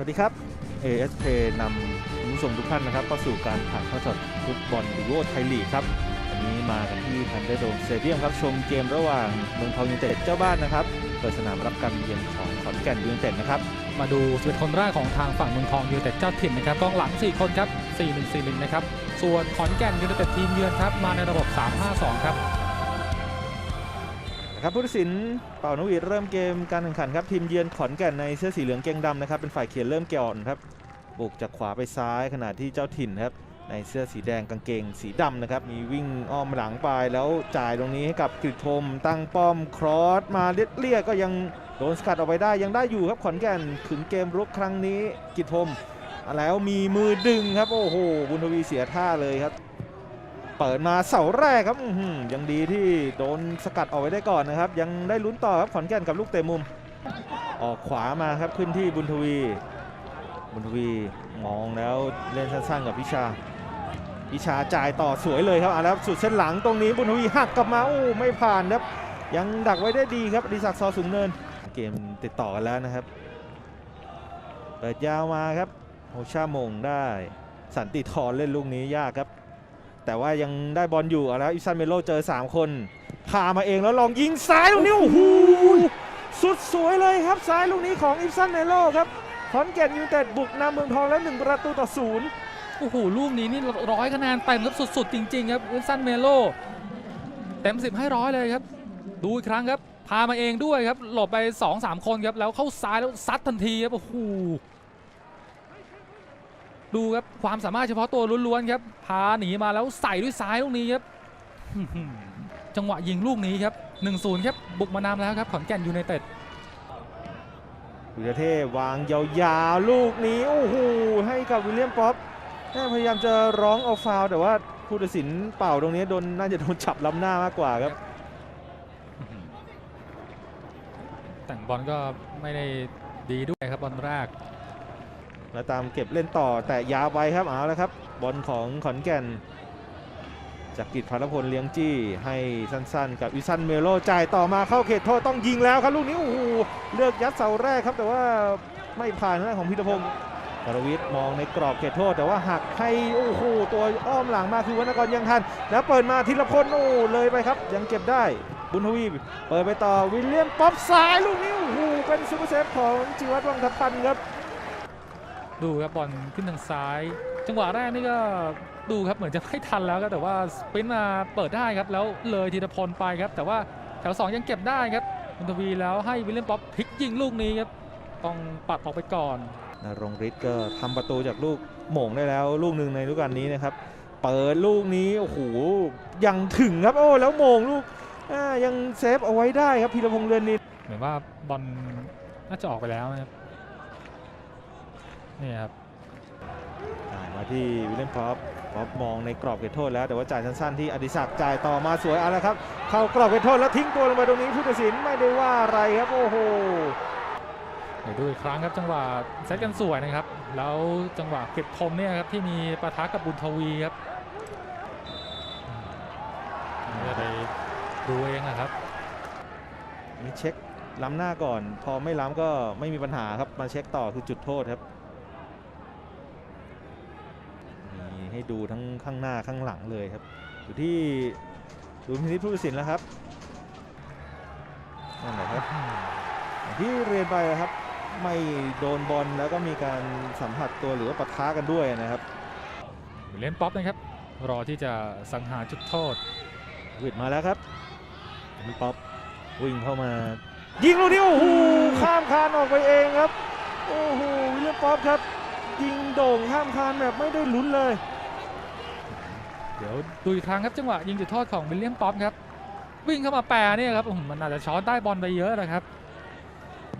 สวัสดีครับ ASK นำคุณผู้ชมทุกท่านนะครับเข้าสู่การถ่ายทอดสดฟุตบอลลีโวไทยลีกครับวันนี้มากันที่ทันเดอร์โดมสเตเดียมครับชมเกมระหว่างเมืองทองยูไนเต็ดเจ้าบ้านนะครับเปิดสนามรับการเยือนของขอนแก่นยูไนเต็ดนะครับมาดู11คนแรกของทางฝั่งเมืองทองยูไนเต็ดเจ้าถิ่นนะครับกองหลัง 4 คนครับ 4-1-4-1 นะครับส่วนขอนแก่นยูไนเต็ดทีมเยือนครับมาในระบบ 3-5-2 ครับ นะครับผู้ตัดสินเป่านวีดเริ่มเกมการแข่งขันครับทีมเยือนขอนแก่นในเสื้อสีเหลืองเกงดำนะครับเป็นฝ่ายเขียนเริ่มเกมอ่อนครับบุกจากขวาไปซ้ายขณะที่เจ้าถิ่นครับในเสื้อสีแดงกางเกงสีดำนะครับมีวิ่งอ้อมหลังไปแล้วจ่ายตรงนี้ให้กับกฤษทมตั้งป้อมครอสมาเลียเลียก็ยังโดนสกัดออกไปได้ยังได้อยู่ครับขอนแก่นถึงเกมรุกครั้งนี้กฤษทมแล้วมีมือดึงครับโอ้โหบุญทวีเสียท่าเลยครับ เปิดมาเสาแรกครับยังดีที่โดนสกัดออกไว้ได้ก่อนนะครับ ยังได้ลุ้นต่อครับขอนแก่นกับลูกเตะมุม ออกขวามาครับขึ้นที่บุญทวี บุญทวีมองแล้วเล่นสั้นๆกับพิชาพิชาจ่ายต่อสวยเลยครับเอาแล้วสุดเส้นหลังตรงนี้บุญทวีหักกลับมาโอ้ไม่ผ่านครับ ยังดักไว้ได้ดีครับอดิศักดิ์ซอสูงเนิน เกมติดต่อกันแล้วนะครับเปิดยาวมาครับโฮชามงได้ สันติทรเล่นลูกนี้ยากครับ แต่ว่ายังได้บอลอยู่เอาแล้วอิซันเมโลเจอ 3 คนพามาเองแล้วลองยิงซ้ายลูกนี้โอ้โหสุดสวยเลยครับซ้ายลูกนี้ของอิซันเมโลครับขอนแก่นยูไนเต็ดบุกนำเมืองทองแล้วหนึ่งประตูต่อศูนย์โอ้โหลูกนี้นี่ร้อยคะแนนเต็มครับสุดๆ จริงๆครับวินสันเมโลเต็ม10ให้ร้อยเลยครับ ดูอีกครั้งครับ พามาเองด้วยครับ หลบไป 2-3 คนครับ แล้วเข้าซ้ายแล้วซัดทันทีครับโอ้โห ดูครับความสามารถเฉพาะตัวล้วนๆครับพาหนีมาแล้วใส่ด้วยซ้ายลูกนี้ครับอื้อหือจังหวะยิงลูกนี้ครับ1-0ครับบุกมานำแล้วครับขอนแก่นยูไนเต็ดวิลเทพวางยาวๆลูกนี้โอ้โหให้กับวิลเลียมป๊อปแม่พยายามจะร้องเอาฟาวล์แต่ว่าผู้ตัดสินเป่าตรงนี้โดนน่าจะโดนจับล้ำหน้ามากกว่าครับ แต่งบอลก็ไม่ได้ดีด้วยครับบอลแรก แล้วตามเก็บเล่นต่อแต่ยาวไปครับเอาแล้วครับ บอลของขอนแก่นจากกิจพารพลเลี้ยงจี้ให้สั้นๆ กับอิซันเมโลจ่ายต่อมาเข้าเขตโทษต้องยิงแล้วครับลูกนี้โอ้โหเลือกยัดเสาแรกครับ แต่ว่าไม่ผ่านทางของพิรพงศ์กรวิทย์มองในกรอบเขตโทษ แต่ว่าหักให้โอ้โหตัวอ้อมหลังมาคือวรรณกรยังทัน แล้วเปิดมาธีรพลโอ้เลยไปครับ ยังเก็บได้บุญทวีเปิดไปต่อวิลเลียมป๊อปซ้ายลูกนี้โอ้โหเป็นซูเปอร์เซฟของจิวัตรวังทัพพันธ์ครับ ดูครับบอลขึ้นทางซ้าย จังหวะแรกนี่ก็ดูครับเหมือนจะไม่ทันแล้วครับแต่ว่าสปรินต์มาเปิดได้ครับแล้วเลยธีรพลไปครับ แต่ว่าแถว 2 ยังเก็บได้ครับบุญทวีแล้วให้วิลเลียมป๊อปพลิกยิงลูกนี้ครับต้องปัดออกไปก่อนนรงฤทธิ์ก็ทำประตูจากลูกโหม่งได้แล้ว ลูกหนึ่งในฤดูกาลนี้นะครับเปิดลูกนี้โอ้โหยังถึงครับโอ้แล้วโหม่งลูกอ่ายังเซฟเอาไว้ได้ครับพีรพงษ์เรือนนินเหมือนว่าบอลน่าจะออกไปแล้วนะครับ นี่ครับอ่ามาที่วิลเลียมพอปพอปมองในกรอบเขตโทษแล้วแต่ว่าจ่ายสั้นๆที่อดิศักดิ์จ่ายต่อมาสวยเอาละครับ เข้ากรอบเขตโทษแล้วทิ้งตัวลงไปตรงนี้ผู้ตัดสินไม่ได้ว่าอะไรครับโอ้โหเดี๋ยวดูอีกครั้งครับจังหวะเซตกันสวยนะครับ แล้วจังหวะเก็บคมเนี่ยครับที่มีปะทะกับบุญทวีครับอืมจะไปดูเองนะครับนี่เช็คล้ำหน้าก่อน พอไม่ล้ำก็ไม่มีปัญหาครับมาเช็คต่อคือจุดโทษครับมีให้ ดูทั้งข้างหน้าข้างหลังเลยครับ อยู่ที่ดูพินิจผู้ตัดสินแล้วครับนั่นแหละครับอย่างที่เรียนไปครับ ไม่โดนบอลแล้วก็มีการสัมผัสตัวหรือว่าปะทะกันด้วยนะครับวิลเลียนป๊อปนะครับ รอที่จะสังหารจุดโทษวิดมาแล้วครับมีป๊อปวิ่งเข้ามา ยิงลูกนี้โอ้โหข้ามคานออกไปเองครับ โอ้โหวิลเลียมป๊อปครับ ยิงโด่งข้ามคานแบบไม่ได้ลุ้นเลย เดี๋ยวดูอีกครั้งครับจังหวะยิงจุดโทษของวิลเลียมป๊อปครับ วิ่งเข้ามาแปรเนี่ยครับอื้อหือมันอาจจะช้อนใต้บอลไปเยอะนะครับ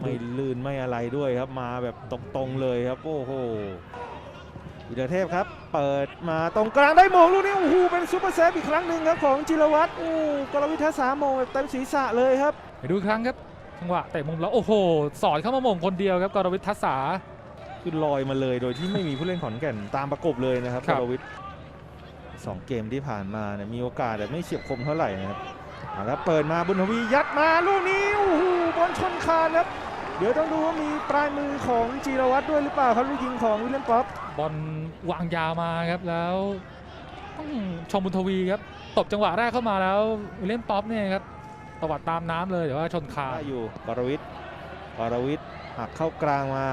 ไม่ลื่นไม่อะไรด้วยครับมาแบบตรงๆเลยครับโอ้โหวิเดอเทพครับ เปิดมาตรงกลางได้โมงลูกนี้โอ้โหเป็นซูเปอร์เซฟอีกครั้งหนึ่งครับของจิรวัตรโอ้กรวิทยาสามโมงแบบเต็มศีรษะเลยครับไปดูอีกครั้งครับจังหวะเตะมุมแล้วโอ้โห สอดเข้ามาหม่งคนเดียวครับกรวิททัศษาคือลอยมาเลยโดยที่ไม่มีผู้เล่นขอนแก่นตามประกบเลยนะครับครับกรวิทย์ สองเกมที่ผ่านมาเนี่ยมีโอกาสแต่ไม่เฉียบคมเท่าไหร่นะครับเอาแล้วเปิดมาบุญทวียัดมาลูกนี้โอ้โหบอลชนคานครับ เดี๋ยวต้องดูว่ามีปลายมือของจีรวัตรด้วยหรือเปล่าครับลูกยิงของวิลเลียมป๊อปบอลวางยาวมาครับแล้วต้องชมบุญทวีครับตบจังหวะแรกเข้ามาแล้ววิลเลียมป๊อปเนี่ยครับตวัดตามน้ำเลยแต่ว่าชนคานได้อยู่กรวิทย์กรวิทย์หักเข้ากลางมา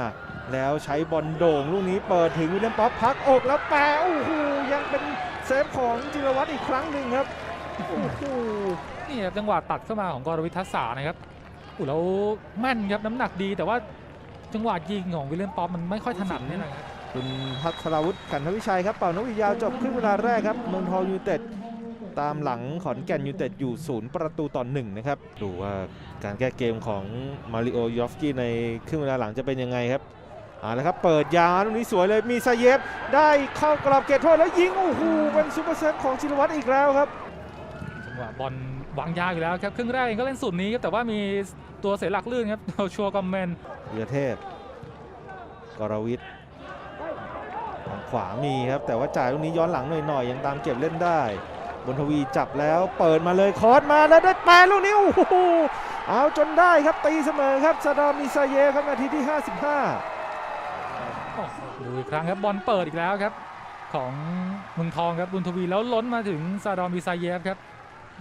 แล้วใช้บอลโด่งลูกนี้เปิดถึงวิลเลียมป๊อปพักอกแล้วแปะโอ้โหยังเป็น เซฟของจิรวัตรอีกครั้งหนึ่งครับโอ้โหนี่ครับจังหวะตัดเข้ามาของกรวิททัศสานะครับโอ้แล้วแม่นครับน้ำหนักดี แต่ว่าจังหวะยิงของวิลเลียมป๊อปมันไม่ค่อยถนัดนี่นะครับคุณพัทรวุฒิกันทวิชัยครับเป่านกหวีดยาวจบครึ่งเวลาแรกครับเมืองทองยูไนเต็ดตามหลังขอนแก่นยูไนเต็ดอยู่ศูนย์ประตูต่อหนึ่งนะครับดูว่าการแก้เกมของมาริโอยอฟสกี้ในครึ่งเวลาหลังจะเป็นยังไงครับ เอาละครับเปิดยาวลูกนี้สวยเลยมีซาเยฟได้เข้ากรอบเขตโทษแล้วยิงโอ้โหเป็นซูเปอร์เซฟของจิรวัตรอีกแล้วครับจังหวะบอลวางยาวอยู่แล้วครับครึ่งแรกเองก็เล่นสุดนี้ครับแต่ว่ามีตัวเสียหลักลื่นครับชัวร์กอมเมนวีรเทพกรวิทย์ทางขวามีครับ แต่ว่าจ่ายลูกนี้ย้อนหลังหน่อยๆยังตามเก็บเล่นได้ บนทวีจับแล้วเปิดมาเลยคอร์สมาแล้วได้แปรลูกนี้โอ้โหเอาจนได้ครับตีเสมอครับซาดามิซาเยฟครับนาทีที่ 55โอ้โห ดูอีกครั้งครับบอลเปิดอีกแล้วครับ ของเมืองทองครับบุญทวีแล้วล้นมาถึงซาดอนบิซาเยฟครับ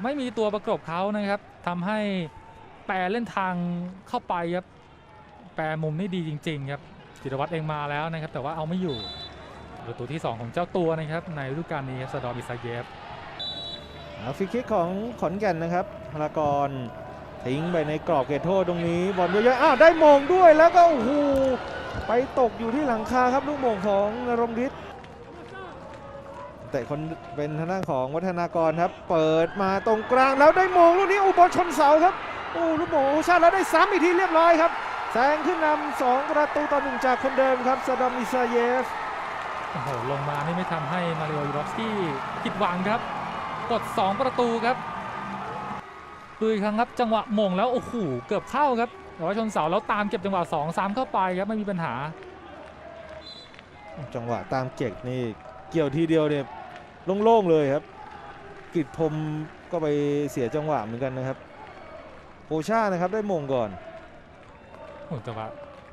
ไม่มีตัวประกบเขานะครับทำให้แปรเล่นทางเข้าไปครับ แปรมุมนี่ดีจริง ๆ ครับจิรวัตรเองมาแล้วนะครับ แต่ว่าเอาไม่อยู่ประตูที่ 2 ของเจ้าตัวนะครับ ในฤดูกาลนี้ครับซาดอนบิซาเยฟฟรีคิกของขอนแก่นนะครับพลากรทิ้งไปในกรอบเขตโทษตรงนี้บอลเยอะๆอ้าวได้มงด้วยแล้วก็โอ้โห ไปตกอยู่ที่หลังคาครับลูกโมงของนรงฤทธิ์แต่คนเป็นทางด้านของวัฒนากรครับ เปิดมาตรงกลางแล้วได้มงลูกนี้อุบลชนเสาครับโอ้ลูกโมงชาติแล้วได้ซ้ำอีกทีเรียบร้อยครับแซงขึ้นนำสองประตูต่อหนึ่งจากคนเดิมครับซาดามิซาเยฟโอ้โหลงมานี่ไม่ทำให้มาริโอยูรอฟสกี้ผิดหวังครับ กด 2 ประตูครับ ดูอีกครั้งครับจังหวะหมงแล้วโอ้โหเกือบเข้าครับ แต่ว่าชนเสาแล้วตามเก็บจังหวะ2 3เข้าไปครับไม่มีปัญหา จังหวะตามเก็กนี่เกี่ยวทีเดียวเนี่ยโล่งๆเลยครับ กิจพรมก็ไปเสียจังหวะเหมือนกันนะครับโอชานะครับได้มงก่อนโอ้แต่ว่า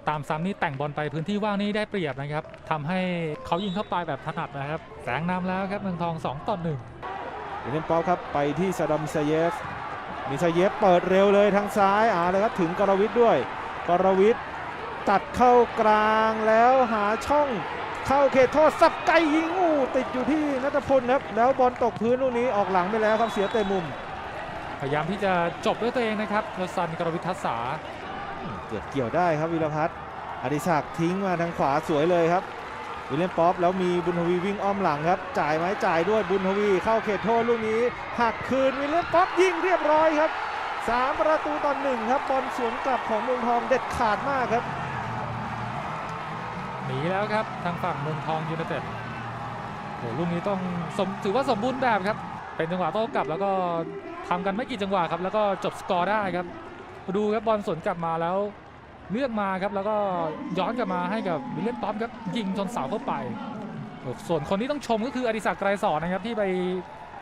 ตามซ้ำนี่แต่งบอลไปพื้นที่ว่างนี่ได้เปรียบนะครับทำให้เขายิงเข้าไปแบบถนัดนะครับแสงนำแล้วครับเมืองทอง2ต่อ1วิลเลียมป๊อปครับไปที่ซาดามิซาเยฟ มิซาเยฟเปิดเร็วเลยทางซ้ายอ่าเลยครับถึงกรวิทย์ด้วย กรวิทย์ตัดเข้ากลางแล้วหาช่องเข้าเขตโทษสับไกลยิงอู้ติดอยู่ที่นัทพลครับ แล้วบอลตกพื้นลูกนี้ออกหลังไปแล้วครับเสียเตะมุม พยายามที่จะจบด้วยตัวเองนะครับโรซันกรวิททัศสาเกือบเกี่ยวได้ครับวิรพัฒน์อดิศักดิ์ทิ้งมาทางขวาสวยเลยครับ วิลเลียมป๊อปแล้วมีบุญทวีวิ่งอ้อมหลังครับ จ่ายไหมจ่ายด้วยบุญทวีเข้าเขตโทษลูกนี้ หักคืนวิลเลียมป๊อปยิงเรียบร้อยครับสามประตูต่อหนึ่งครับบอลสวนกลับของเมืองทองเด็ดขาดมากครับหนีแล้วครับทางฝั่งเมืองทองยูไนเต็ดโหลูกนี้ต้องสมถือว่าสมบูรณ์แบบครับ เป็นจังหวะโต้กลับแล้วก็ทำกันไม่กี่จังหวะครับ แล้วก็จบสกอร์ได้ครับ ดูครับบอลสวนกลับมาแล้ว เลือกมาครับแล้วก็ย้อนกลับมาให้กับวิลเลียนป๊อปครับยิงชนเสาเข้าไปโอ้ส่วนคนที่ต้องชมก็คืออดิศักดิ์ไกรสอนนะครับที่ไป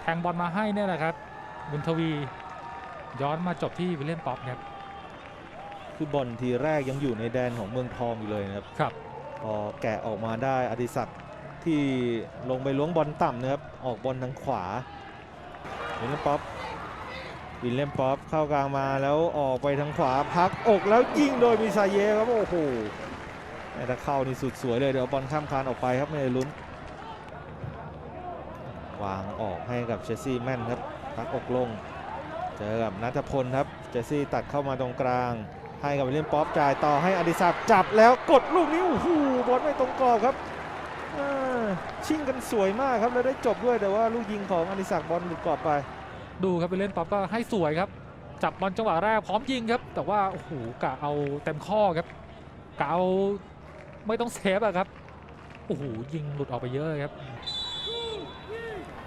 แทงบอลมาให้เนี่ยแหละครับบุญทวีย้อนมาจบที่วิลเลียนป๊อปครับคือบอลทีแรกยังอยู่ในแดนของเมืองทองอยู่เลยนะครับครับพอแกะออกมาได้อดิศักดิ์ที่ลงไปล้วงบอลต่ำนะครับออกบอลทางขวาวิลเลียมป๊อป วิลเลมป๊อปเข้ากลางมาแล้วออกไปทางขวาพักอกแล้วยิงโดยมิซาเยครับโอ้โหแต่ถ้าเข้านี่สุดสวยเลยเดี๋ยวบอลข้ามคานออกไปครับไม่ได้ลุ้นวางออกให้กับเชสซี่แม่นครับพักอกลง เจอกับนัทพลครับเจสซี่ตัดเข้ามาตรงกลาง ให้กับวิลเลียมป๊อปจ่ายต่อให้อดิศักดิ์จับแล้วกดลูกนี้โอ้โหบอลไม่ตรงกรอบครับชิ่งกันสวยมากครับแล้วได้จบด้วยแต่ว่าลูกยิงของอดิศักดิ์บอลหลุดกรอบไป ดูครับไปเล่นป๊อปก็ให้สวยครับ จับบอลจังหวะแรกพร้อมยิงครับ แต่ว่าโอ้โหกะเอาเต็มข้อครับกะเอาไม่ต้องเซฟอะครับโอ้โหยิงหลุดออกไปเยอะเลยครับ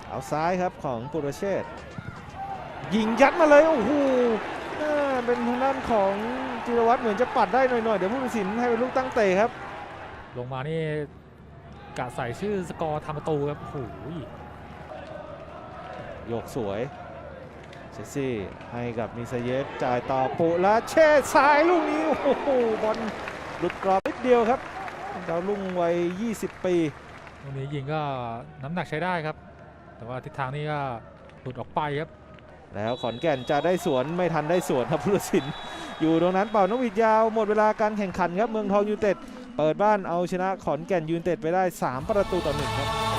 เอาซ้ายครับของปุรเชษฐ์ยิงยัดมาเลยโอ้โหอ่าเป็นทางด้านของจิรวัตรเหมือนจะปัดได้หน่อยๆ เดี๋ยวผู้ตัดสินให้เป็นลูกตั้งเตะครับ ลงมานี่กะใส่ชื่อสกอร์ทำประตูครับโอ้โหโยกสวย เซซี่ให้กับมิซาเยฟจ่ายต่อปุและเชษซ้ายลูกนี้ โอ้โหบอลหลุดกรอบนิดเดียวครับดาวรุ่งวัย 20 ปีตรงนี้ยิงก็น้ำหนักใช้ได้ครับ แต่ว่าทิศทางนี้ก็หลุดออกไปครับ แล้วขอนแก่นจะได้สวนไม่ทันได้สวนครับผู้ตัดสิน อยู่ตรงนั้นเป่านกหวีดยาวหมดเวลาการแข่งขันครับเมืองทองยูไนเต็ด เปิดบ้านเอาชนะขอนแก่นยูไนเต็ดไปได้ 3 ประตูต่อหนึ่งครับ